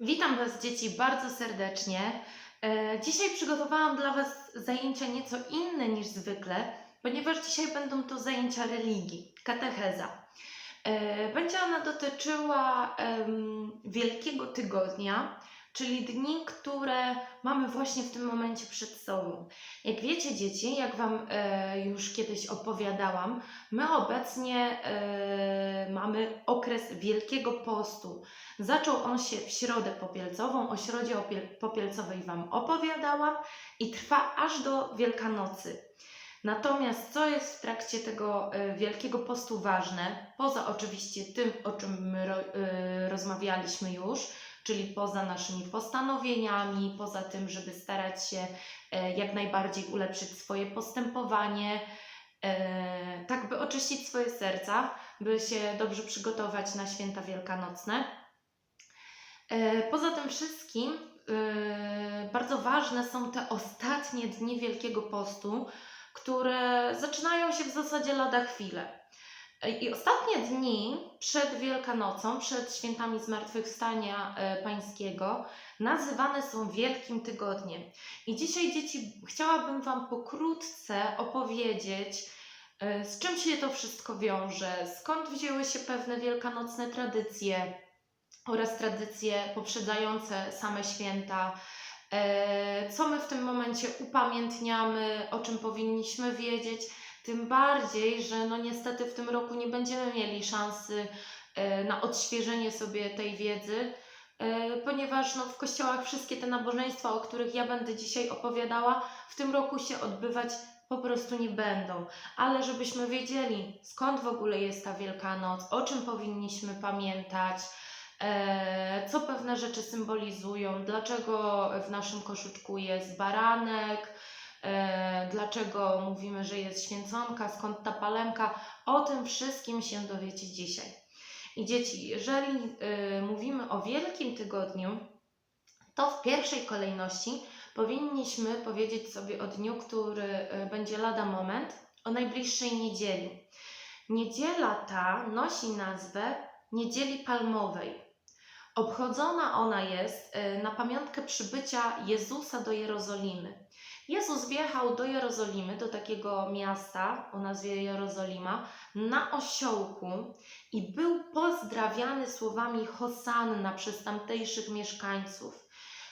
Witam Was, dzieci, bardzo serdecznie. E, Dzisiaj przygotowałam dla Was zajęcia nieco inne niż zwykle, ponieważ dzisiaj będą to zajęcia religii, katecheza. E, Będzie ona dotyczyła Wielkiego Tygodnia, czyli dni, które mamy właśnie w tym momencie przed sobą. Jak wiecie, dzieci, jak Wam e, już kiedyś opowiadałam, my obecnie e, mamy okres Wielkiego Postu. Zaczął on się w środę popielcową, o środzie opiel- popielcowej Wam opowiadałam i trwa aż do Wielkanocy. Natomiast co jest w trakcie tego e, Wielkiego Postu ważne, poza oczywiście tym, o czym my e, rozmawialiśmy już, czyli poza naszymi postanowieniami, poza tym, żeby starać się e, jak najbardziej ulepszyć swoje postępowanie, e, tak by oczyścić swoje serca, by się dobrze przygotować na święta wielkanocne. E, Poza tym wszystkim bardzo ważne są te ostatnie dni Wielkiego Postu, które zaczynają się w zasadzie lada chwilę. E, I ostatnie dni przed Wielkanocą, przed świętami Zmartwychwstania e, Pańskiego, nazywane są Wielkim Tygodniem. I dzisiaj, dzieci, chciałabym Wam pokrótce opowiedzieć, e, z czym się to wszystko wiąże, skąd wzięły się pewne wielkanocne tradycje, oraz tradycje poprzedzające same święta. Co my w tym momencie upamiętniamy, o czym powinniśmy wiedzieć, tym bardziej, że no niestety w tym roku nie będziemy mieli szansy e, na odświeżenie sobie tej wiedzy, e, ponieważ no, w kościołach wszystkie te nabożeństwa, o których ja będę dzisiaj opowiadała, w tym roku się odbywać po prostu nie będą. Ale żebyśmy wiedzieli, skąd w ogóle jest ta Wielkanoc, o czym powinniśmy pamiętać, e, co pewne rzeczy symbolizują, dlaczego w naszym koszyczku jest baranek, dlaczego mówimy, że jest święconka, skąd ta palemka. O tym wszystkim się dowiecie dzisiaj. I dzieci, jeżeli e, mówimy o Wielkim Tygodniu, to w pierwszej kolejności powinniśmy powiedzieć sobie o dniu, który e, będzie lada moment, o najbliższej niedzieli. Niedziela ta nosi nazwę Niedzieli Palmowej. Obchodzona ona jest e, na pamiątkę przybycia Jezusa do Jerozolimy. Jezus wjechał do Jerozolimy, do takiego miasta o nazwie Jerozolima, na osiołku i był pozdrawiany słowami Hosanna przez tamtejszych mieszkańców.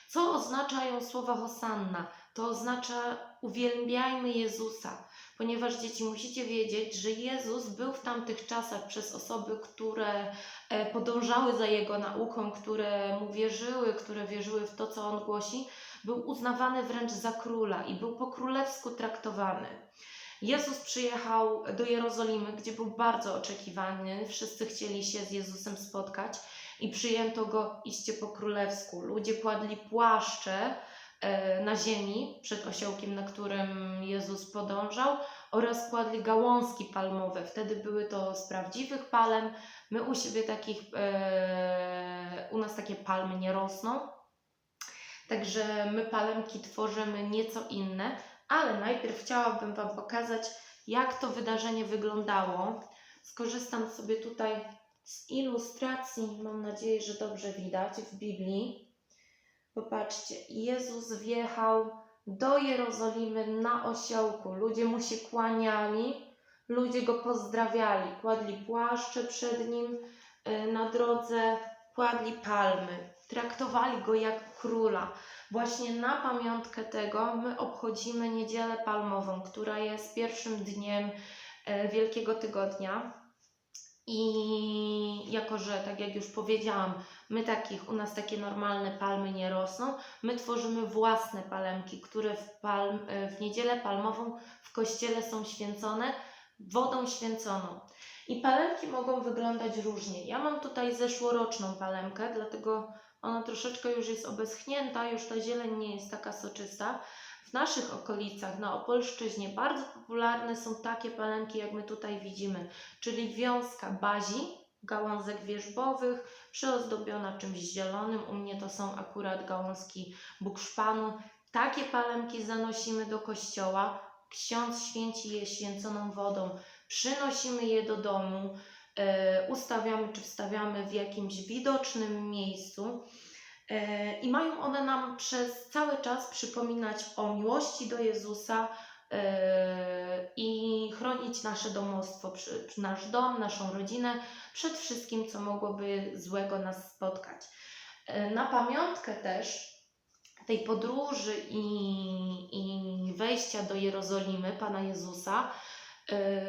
Co oznaczają słowa Hosanna? To oznacza uwielbiajmy Jezusa, ponieważ dzieci musicie wiedzieć, że Jezus był w tamtych czasach przez osoby, które e, podążały za Jego nauką, które Mu wierzyły, które wierzyły w to, co On głosi, był uznawany wręcz za króla i był po królewsku traktowany. Jezus przyjechał do Jerozolimy, gdzie był bardzo oczekiwany, wszyscy chcieli się z Jezusem spotkać i przyjęto go iście po królewsku. Ludzie kładli płaszcze na ziemi przed osiołkiem, na którym Jezus podążał, oraz kładli gałązki palmowe. Wtedy były to z prawdziwych palem. My u siebie takich, e, u nas takie palmy nie rosną. Także my palemki tworzymy nieco inne, ale najpierw chciałabym Wam pokazać, jak to wydarzenie wyglądało. Skorzystam sobie tutaj z ilustracji, mam nadzieję, że dobrze widać w Biblii. Popatrzcie, Jezus wjechał do Jerozolimy na osiołku. Ludzie mu się kłaniali, ludzie go pozdrawiali, kładli płaszcze przed nim y, na drodze, kładli palmy, traktowali go jak króla. Właśnie na pamiątkę tego my obchodzimy Niedzielę Palmową, która jest pierwszym dniem e, Wielkiego Tygodnia. I jako, że tak jak już powiedziałam, my takich, u nas takie normalne palmy nie rosną, my tworzymy własne palemki, które w, palm, e, w niedzielę palmową w kościele są święcone wodą święconą. I palemki mogą wyglądać różnie. Ja mam tutaj zeszłoroczną palemkę, dlatego ona troszeczkę już jest obeschnięta, już ta zieleń nie jest taka soczysta. W naszych okolicach, na Opolszczyźnie, bardzo popularne są takie palemki, jak my tutaj widzimy, czyli wiązka bazi, gałązek wierzbowych, przyozdobiona czymś zielonym. U mnie to są akurat gałązki bukszpanu. Takie palemki zanosimy do kościoła. Ksiądz święci je święconą wodą. Przynosimy je do domu, e, ustawiamy czy wstawiamy w jakimś widocznym miejscu. E, I mają one nam przez cały czas przypominać o miłości do Jezusa e, i chronić nasze domostwo, nasz dom, naszą rodzinę przed wszystkim, co mogłoby złego nas spotkać. E, Na pamiątkę też tej podróży i, i wejścia do Jerozolimy Pana Jezusa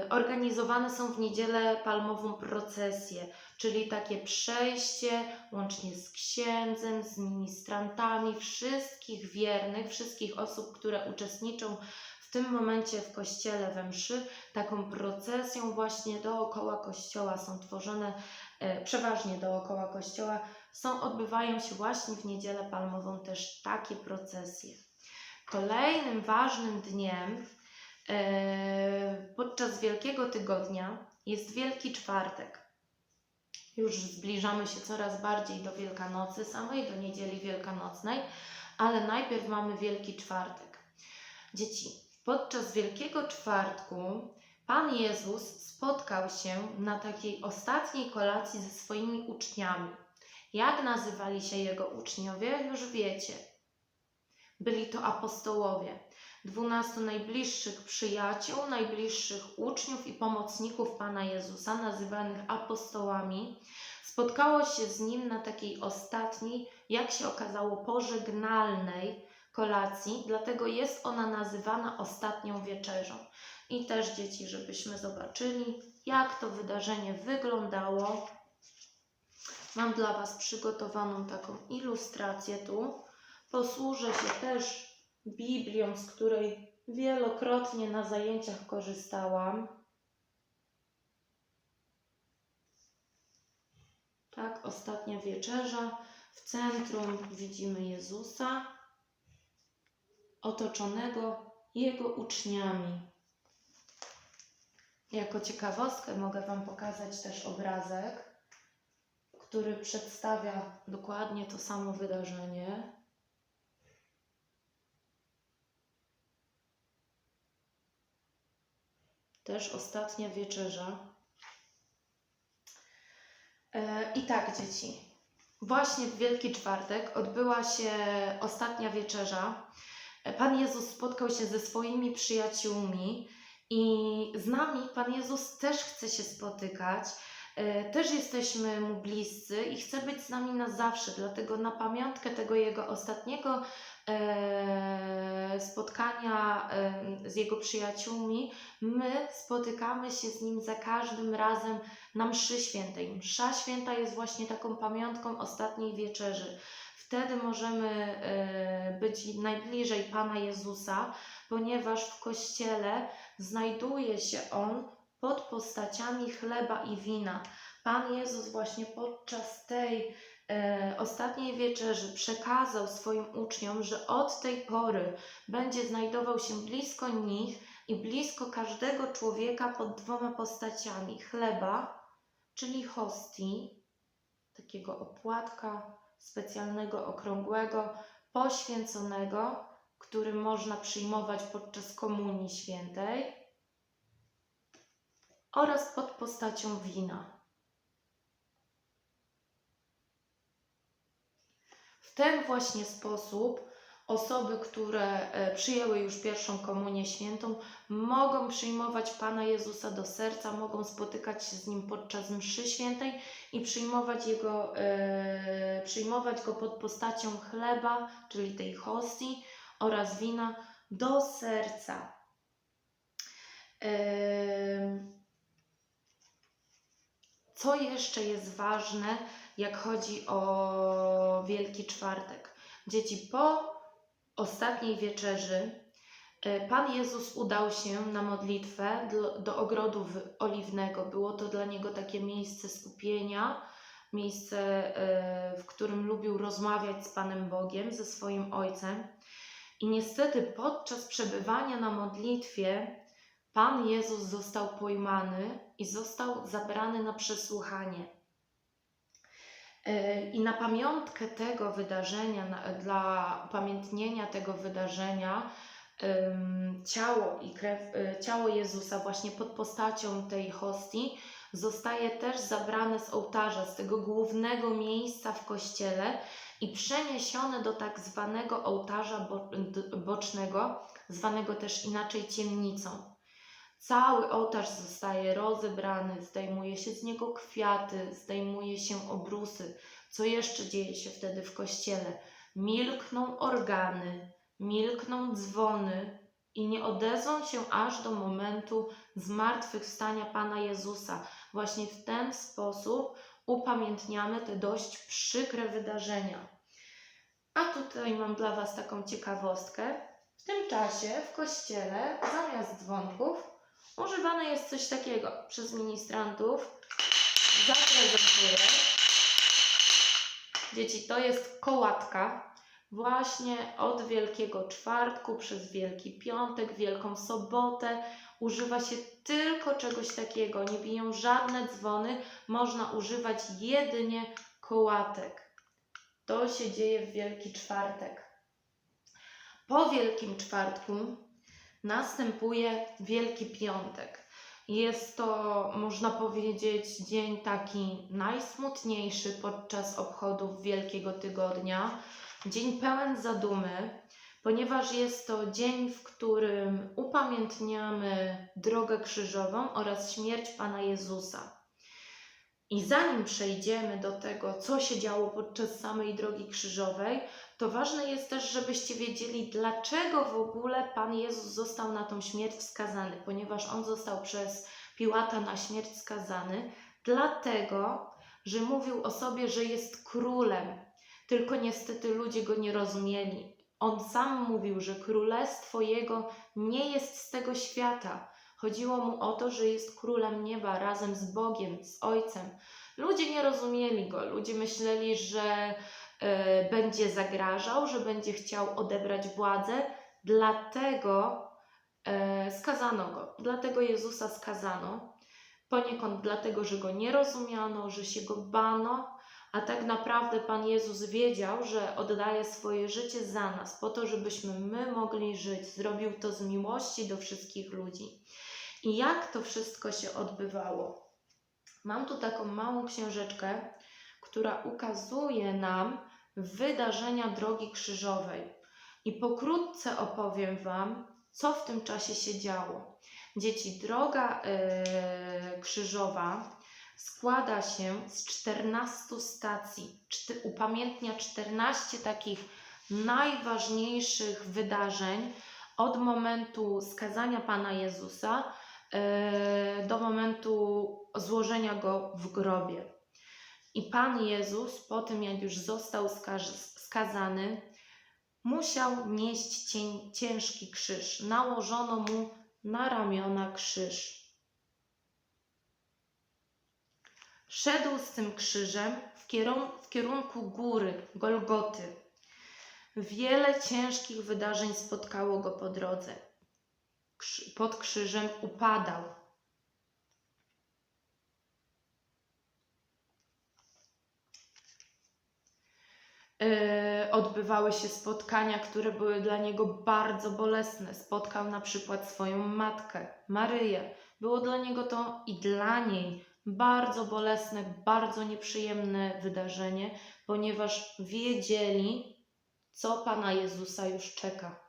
organizowane są w niedzielę palmową procesje, czyli takie przejście łącznie z księdzem, z ministrantami, wszystkich wiernych, wszystkich osób, które uczestniczą w tym momencie w kościele we mszy, taką procesją właśnie dookoła kościoła są tworzone, e, przeważnie dookoła kościoła, są, odbywają się właśnie w niedzielę palmową też takie procesje. Kolejnym ważnym dniem e, podczas Wielkiego Tygodnia jest Wielki Czwartek. Już zbliżamy się coraz bardziej do Wielkanocy samej, do niedzieli wielkanocnej, ale najpierw mamy Wielki Czwartek. Dzieci, podczas Wielkiego Czwartku Pan Jezus spotkał się na takiej ostatniej kolacji ze swoimi uczniami. Jak nazywali się jego uczniowie, już wiecie. Byli to apostołowie, dwunastu najbliższych przyjaciół, najbliższych uczniów i pomocników Pana Jezusa, nazywanych apostołami. Spotkało się z nim na takiej ostatniej, jak się okazało, pożegnalnej kolacji, dlatego jest ona nazywana ostatnią wieczerzą. I też dzieci, żebyśmy zobaczyli, jak to wydarzenie wyglądało. Mam dla Was przygotowaną taką ilustrację tu. Posłużę się też Biblią, z której wielokrotnie na zajęciach korzystałam. Tak, ostatnia wieczerza. W centrum widzimy Jezusa, otoczonego Jego uczniami. Jako ciekawostkę mogę Wam pokazać też obrazek, który przedstawia dokładnie to samo wydarzenie. Też ostatnia wieczerza. E, I tak, dzieci. Właśnie w Wielki Czwartek odbyła się ostatnia wieczerza. E, Pan Jezus spotkał się ze swoimi przyjaciółmi i z nami Pan Jezus też chce się spotykać. E, Też jesteśmy Mu bliscy i chce być z nami na zawsze, dlatego na pamiątkę tego Jego ostatniego spotkania e, z Jego przyjaciółmi, my spotykamy się z Nim za każdym razem na mszy świętej. Msza święta jest właśnie taką pamiątką ostatniej wieczerzy. Wtedy możemy e, być najbliżej Pana Jezusa, ponieważ w Kościele znajduje się On pod postaciami chleba i wina. Pan Jezus właśnie podczas tej e, ostatniej wieczerzy przekazał swoim uczniom, że od tej pory będzie znajdował się blisko nich i blisko każdego człowieka pod dwoma postaciami chleba, czyli hostii, takiego opłatka specjalnego, okrągłego, poświęconego, który można przyjmować podczas Komunii Świętej oraz pod postacią wina. Ten właśnie sposób osoby, które e, przyjęły już pierwszą komunię świętą, mogą przyjmować Pana Jezusa do serca, mogą spotykać się z Nim podczas mszy świętej i przyjmować, jego, e, przyjmować Go pod postacią chleba, czyli tej hostii oraz wina do serca. Co jeszcze jest ważne, jak chodzi o Wielki Czwartek? Dzieci, po ostatniej wieczerzy e, Pan Jezus udał się na modlitwę do, do ogrodu oliwnego. Było to dla niego takie miejsce skupienia, miejsce, e, w którym lubił rozmawiać z Panem Bogiem, ze swoim Ojcem. I niestety podczas przebywania na modlitwie Pan Jezus został pojmany i został zabrany na przesłuchanie. E, I na pamiątkę tego wydarzenia, dla upamiętnienia tego wydarzenia, ciało i krew, e, ciało Jezusa właśnie pod postacią tej hostii zostaje też zabrane z ołtarza, z tego głównego miejsca w kościele i przeniesione do tak zwanego ołtarza bocznego, zwanego też inaczej ciemnicą. Cały ołtarz zostaje rozebrany, zdejmuje się z niego kwiaty, zdejmuje się obrusy. Co jeszcze dzieje się wtedy w kościele? Milkną organy, milkną dzwony i nie odezwą się aż do momentu zmartwychwstania Pana Jezusa. Właśnie w ten sposób upamiętniamy te dość przykre wydarzenia. A tutaj mam dla Was taką ciekawostkę. W tym czasie w kościele zamiast dzwonków używane jest coś takiego przez ministrantów. Zaprezentuję. Dzieci, to jest kołatka. Właśnie od Wielkiego Czwartku przez Wielki Piątek, Wielką Sobotę używa się tylko czegoś takiego. Nie biją żadne dzwony, można używać jedynie kołatek. To się dzieje w Wielki Czwartek. Po Wielkim Czwartku następuje Wielki Piątek. Jest to, można powiedzieć, dzień taki najsmutniejszy podczas obchodów Wielkiego Tygodnia. Dzień pełen zadumy, ponieważ jest to dzień, w którym upamiętniamy drogę krzyżową oraz śmierć Pana Jezusa. I zanim przejdziemy do tego, co się działo podczas samej drogi krzyżowej, to ważne jest też, żebyście wiedzieli, dlaczego w ogóle Pan Jezus został na tą śmierć skazany, ponieważ On został przez Piłata na śmierć skazany, dlatego, że mówił o sobie, że jest królem, tylko niestety ludzie go nie rozumieli. On sam mówił, że królestwo jego nie jest z tego świata. Chodziło mu o to, że jest królem nieba razem z Bogiem, z Ojcem. Ludzie nie rozumieli go, ludzie myśleli, że będzie zagrażał, że będzie chciał odebrać władzę, dlatego e, skazano go, dlatego Jezusa skazano. Poniekąd dlatego, że go nie rozumiano, że się go bano, a tak naprawdę Pan Jezus wiedział, że oddaje swoje życie za nas, po to, żebyśmy my mogli żyć. Zrobił to z miłości do wszystkich ludzi. I jak to wszystko się odbywało? Mam tu taką małą książeczkę, która ukazuje nam wydarzenia drogi krzyżowej. I pokrótce opowiem Wam, co w tym czasie się działo. Dzieci, droga yy, krzyżowa składa się z 14 stacji, czty, upamiętnia 14 takich najważniejszych wydarzeń od momentu skazania Pana Jezusa yy, do momentu złożenia go w grobie. I Pan Jezus, po tym jak już został skazany, musiał nieść cień, ciężki krzyż. Nałożono mu na ramiona krzyż. Szedł z tym krzyżem w, kierun- w kierunku góry, Golgoty. Wiele ciężkich wydarzeń spotkało go po drodze. Pod krzyżem upadał. Odbywały się spotkania, które były dla niego bardzo bolesne. Spotkał na przykład swoją matkę, Maryję. Było dla niego to i dla niej bardzo bolesne, bardzo nieprzyjemne wydarzenie, ponieważ wiedzieli, co Pana Jezusa już czeka.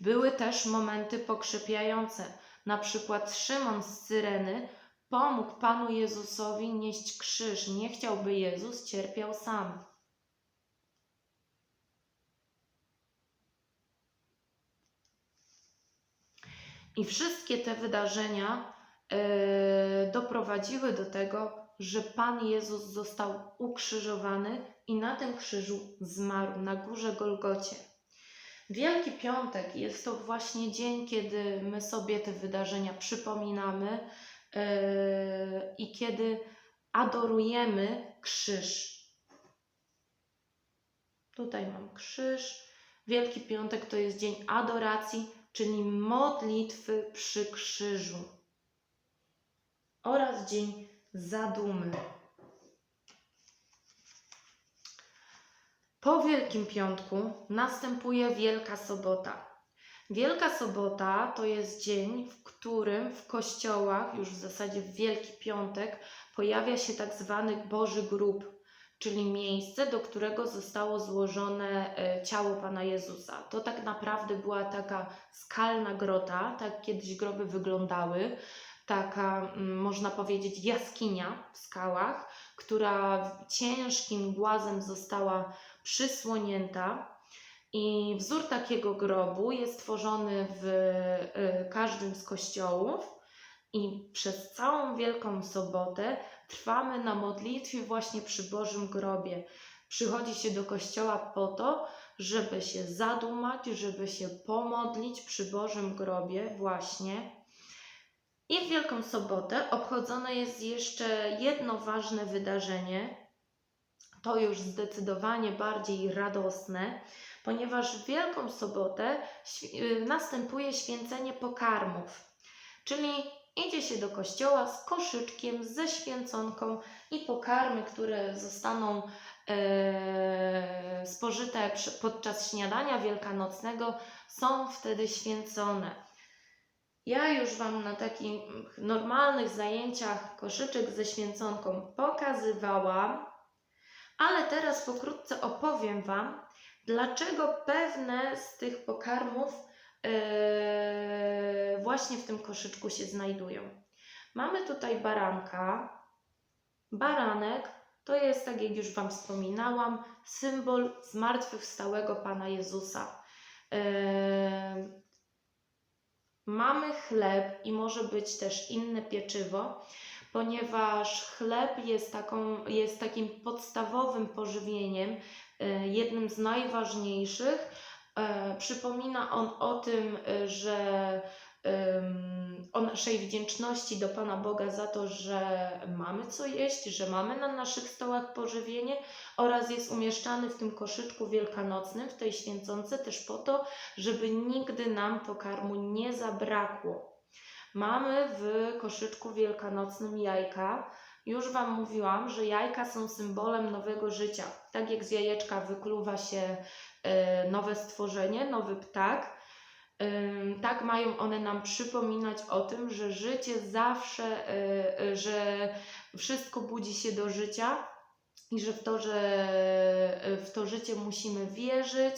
Były też momenty pokrzepiające. Na przykład Szymon z Cyreny pomógł Panu Jezusowi nieść krzyż. Nie chciałby Jezus cierpiał sam. I wszystkie te wydarzenia e, doprowadziły do tego, że Pan Jezus został ukrzyżowany i na tym krzyżu zmarł na górze Golgocie. Wielki Piątek jest to właśnie dzień, kiedy my sobie te wydarzenia przypominamy yy, i kiedy adorujemy krzyż. Tutaj mam krzyż. Wielki Piątek to jest dzień adoracji, czyli modlitwy przy krzyżu oraz dzień zadumy. Po Wielkim Piątku następuje Wielka Sobota. Wielka Sobota to jest dzień, w którym w kościołach, już w zasadzie w Wielki Piątek, pojawia się tak zwany Boży Grób, czyli miejsce, do którego zostało złożone e, ciało Pana Jezusa. To tak naprawdę była taka skalna grota, tak kiedyś groby wyglądały, taka mm, można powiedzieć jaskinia w skałach, która ciężkim głazem została przysłonięta. I wzór takiego grobu jest tworzony w y, każdym z kościołów, i przez całą Wielką Sobotę trwamy na modlitwie właśnie przy Bożym grobie. Przychodzi się do kościoła po to, żeby się zadumać, żeby się pomodlić przy Bożym grobie, właśnie. I w Wielką Sobotę obchodzone jest jeszcze jedno ważne wydarzenie. To już zdecydowanie bardziej radosne, ponieważ w Wielką Sobotę y, następuje święcenie pokarmów, czyli idzie się do kościoła z koszyczkiem, ze święconką i pokarmy, które zostaną e, spożyte podczas śniadania wielkanocnego, są wtedy święcone. Ja już Wam na takich normalnych zajęciach koszyczek ze święconką pokazywałam, ale teraz pokrótce opowiem Wam, dlaczego pewne z tych pokarmów e, właśnie w tym koszyczku się znajdują. Mamy tutaj baranka. Baranek to jest, tak jak już Wam wspominałam, symbol zmartwychwstałego Pana Jezusa. E, Mamy chleb i może być też inne pieczywo, ponieważ chleb jest, taką, jest takim podstawowym pożywieniem, jednym z najważniejszych. E, Przypomina on o tym, e, że o naszej wdzięczności do Pana Boga za to, że mamy co jeść, że mamy na naszych stołach pożywienie oraz jest umieszczany w tym koszyczku wielkanocnym, w tej święconce też po to, żeby nigdy nam pokarmu nie zabrakło. Mamy w koszyczku wielkanocnym jajka. Już Wam mówiłam, że jajka są symbolem nowego życia. Tak jak z jajeczka wykluwa się e, nowe stworzenie, nowy ptak, ym, tak mają one nam przypominać o tym, że życie zawsze, e, że wszystko budzi się do życia i że w to, że w to życie musimy wierzyć.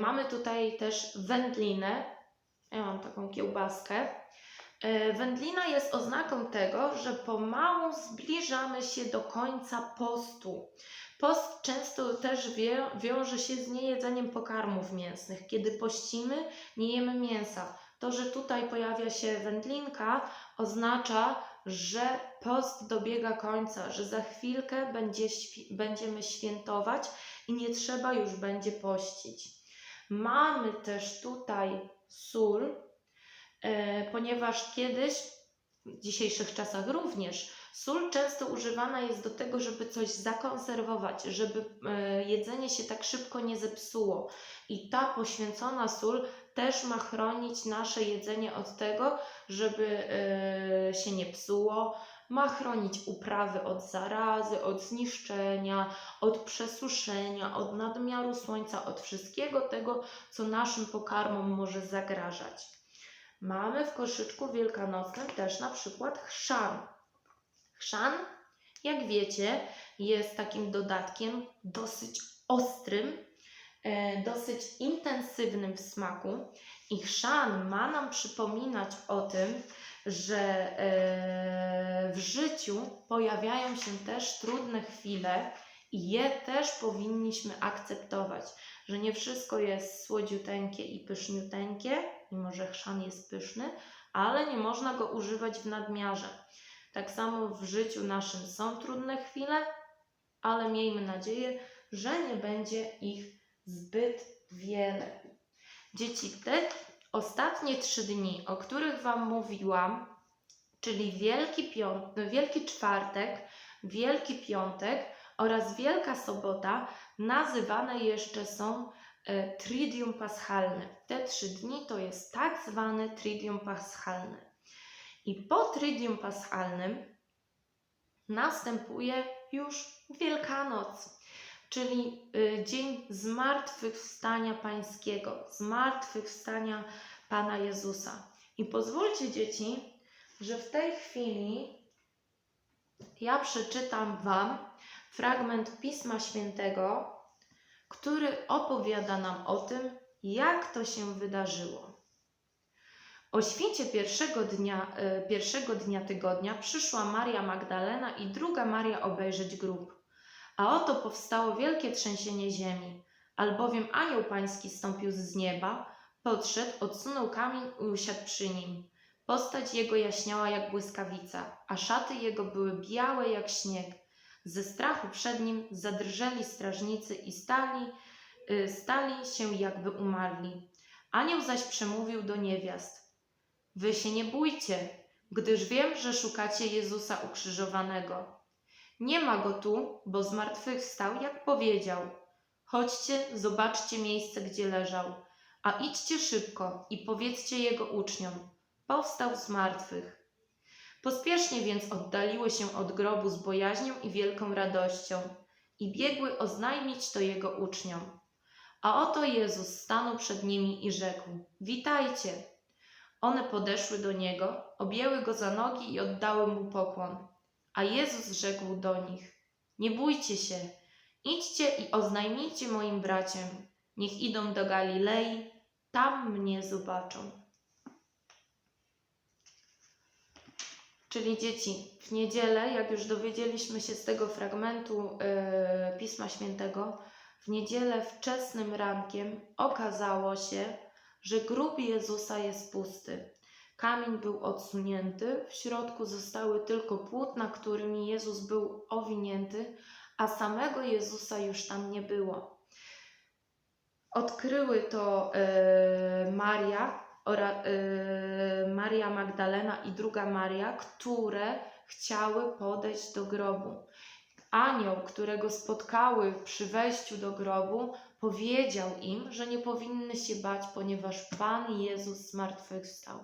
Mamy tutaj też wędlinę. Ja mam taką kiełbaskę. E, Wędlina jest oznaką tego, że pomału zbliżamy się do końca postu. Post często też wiąże się z niejedzeniem pokarmów mięsnych. Kiedy pościmy, nie jemy mięsa. To, że tutaj pojawia się wędlinka, oznacza, że post dobiega końca, że za chwilkę będzie, będziemy świętować i nie trzeba już będzie pościć. Mamy też tutaj sól, ponieważ kiedyś, w dzisiejszych czasach również, sól często używana jest do tego, żeby coś zakonserwować, żeby e, jedzenie się tak szybko nie zepsuło. I ta poświęcona sól też ma chronić nasze jedzenie od tego, żeby e, się nie psuło. Ma chronić uprawy od zarazy, od zniszczenia, od przesuszenia, od nadmiaru słońca, od wszystkiego tego, co naszym pokarmom może zagrażać. Mamy w koszyczku wielkanocnym też na przykład chrzan. Chrzan, jak wiecie, jest takim dodatkiem dosyć ostrym, e, dosyć intensywnym w smaku i chrzan ma nam przypominać o tym, że e, w życiu pojawiają się też trudne chwile i je też powinniśmy akceptować, że nie wszystko jest słodziuteńkie i pyszniuteńkie, mimo że chrzan jest pyszny, ale nie można go używać w nadmiarze. Tak samo w życiu naszym są trudne chwile, ale miejmy nadzieję, że nie będzie ich zbyt wiele. Dzieci, te ostatnie trzy dni, o których Wam mówiłam, czyli Wielki, Piąt- Wielki Czwartek, Wielki Piątek oraz Wielka Sobota, nazywane jeszcze są Tridium Paschalne. Te trzy dni to jest tak zwane Tridium Paschalne. I po Tridium Paschalnym następuje już Wielkanoc. czyli y, dzień zmartwychwstania Pańskiego, zmartwychwstania Pana Jezusa. I pozwólcie, dzieci, że w tej chwili ja przeczytam Wam fragment Pisma Świętego, który opowiada nam o tym, jak to się wydarzyło. O świcie pierwszego dnia, e, pierwszego dnia tygodnia przyszła Maria Magdalena i druga Maria obejrzeć grób. A oto powstało wielkie trzęsienie ziemi, albowiem anioł pański stąpił z nieba, podszedł, odsunął kamień i usiadł przy nim. Postać jego jaśniała jak błyskawica, a szaty jego były białe jak śnieg. Ze strachu przed nim zadrżeli strażnicy i stali, y, stali się jakby umarli. Anioł zaś przemówił do niewiast. Wy się nie bójcie, gdyż wiem, że szukacie Jezusa ukrzyżowanego. Nie ma go tu, bo zmartwychwstał, jak powiedział. Chodźcie, zobaczcie miejsce, gdzie leżał, a idźcie szybko i powiedzcie jego uczniom. Powstał z martwych. Pospiesznie więc oddaliły się od grobu z bojaźnią i wielką radością i biegły oznajmić to jego uczniom. A oto Jezus stanął przed nimi i rzekł: Witajcie! One podeszły do niego, objęły go za nogi i oddały mu pokłon. A Jezus rzekł do nich: Nie bójcie się, idźcie i oznajmijcie moim braciom, niech idą do Galilei, tam mnie zobaczą. Czyli dzieci, w niedzielę, jak już dowiedzieliśmy się z tego fragmentu e, Pisma Świętego, w niedzielę wczesnym rankiem okazało się, że grób Jezusa jest pusty. Kamień był odsunięty, w środku zostały tylko płótna, którymi Jezus był owinięty, a samego Jezusa już tam nie było. Odkryły to e, Maria, ora, y, Maria Magdalena i druga Maria, które chciały podejść do grobu. Anioł, którego spotkały przy wejściu do grobu, powiedział im, że nie powinny się bać, ponieważ Pan Jezus zmartwychwstał.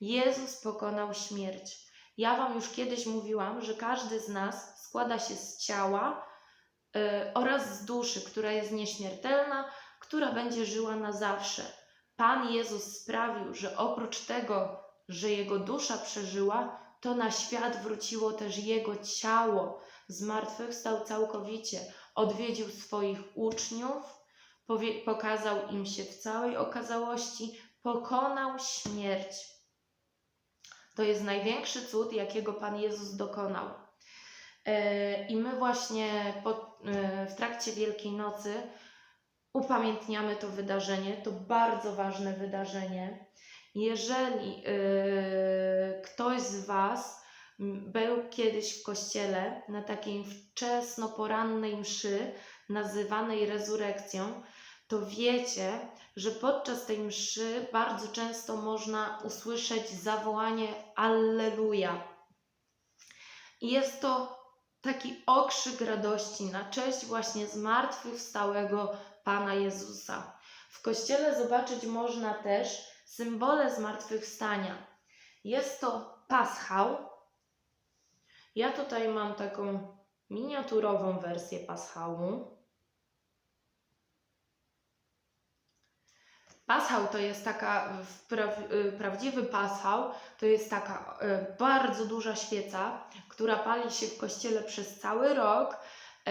Jezus pokonał śmierć. Ja Wam już kiedyś mówiłam, że każdy z nas składa się z ciała y, oraz z duszy, która jest nieśmiertelna, która będzie żyła na zawsze. Pan Jezus sprawił, że oprócz tego, że jego dusza przeżyła, to na świat wróciło też jego ciało. Zmartwychwstał całkowicie, odwiedził swoich uczniów, pokazał im się w całej okazałości, pokonał śmierć. To jest największy cud, jakiego Pan Jezus dokonał. E, I my właśnie e, w trakcie Wielkiej Nocy upamiętniamy to wydarzenie. To bardzo ważne wydarzenie. Jeżeli yy, ktoś z Was był kiedyś w kościele na takiej wczesno-porannej mszy nazywanej rezurekcją, to wiecie, że podczas tej mszy bardzo często można usłyszeć zawołanie Alleluja. Jest to taki okrzyk radości na cześć właśnie zmartwychwstałego Pana Jezusa. W kościele zobaczyć można też symbole zmartwychwstania. Jest to paschał. Ja tutaj mam taką miniaturową wersję paschału. Paschał to jest taka, wpraw- y, prawdziwy paschał to jest taka y, bardzo duża świeca, która pali się w kościele przez cały rok y,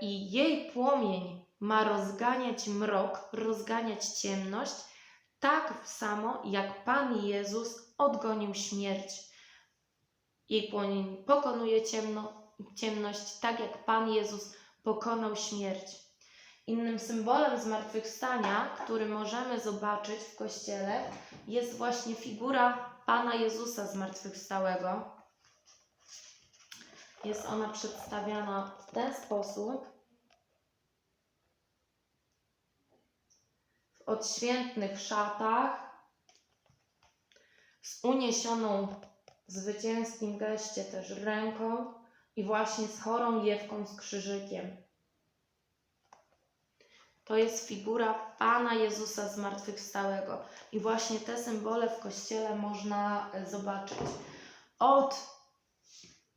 i jej płomień ma rozganiać mrok, rozganiać ciemność, tak samo jak Pan Jezus odgonił śmierć. Jej płomień pokonuje ciemno, ciemność, tak jak Pan Jezus pokonał śmierć. Innym symbolem zmartwychwstania, który możemy zobaczyć w kościele, jest właśnie figura Pana Jezusa zmartwychwstałego. Jest ona przedstawiana w ten sposób. W odświętnych szatach, z uniesioną zwycięskim geście też ręką i właśnie z chorą Jewką z krzyżykiem. To jest figura Pana Jezusa zmartwychwstałego. I właśnie te symbole w kościele można e, zobaczyć. Od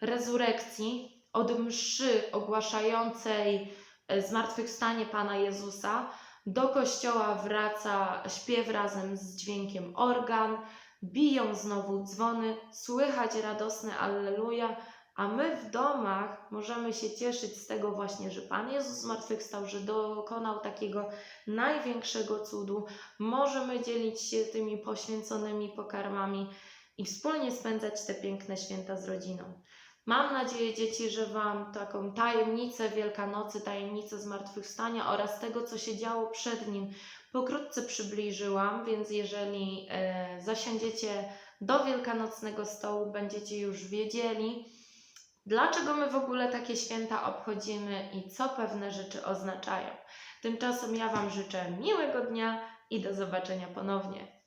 rezurekcji, od mszy ogłaszającej e, zmartwychwstanie Pana Jezusa. Do kościoła wraca śpiew razem z dźwiękiem organ, biją znowu dzwony, słychać radosne Alleluja, a my w domach możemy się cieszyć z tego właśnie, że Pan Jezus zmartwychwstał, że dokonał takiego największego cudu. Możemy dzielić się tymi poświęconymi pokarmami i wspólnie spędzać te piękne święta z rodziną. Mam nadzieję, dzieci, że Wam taką tajemnicę Wielkanocy, tajemnicę zmartwychwstania oraz tego, co się działo przed nim, pokrótce przybliżyłam, więc jeżeli e, zasiądziecie do wielkanocnego stołu, będziecie już wiedzieli, dlaczego my w ogóle takie święta obchodzimy i co pewne rzeczy oznaczają. Tymczasem ja Wam życzę miłego dnia i do zobaczenia ponownie.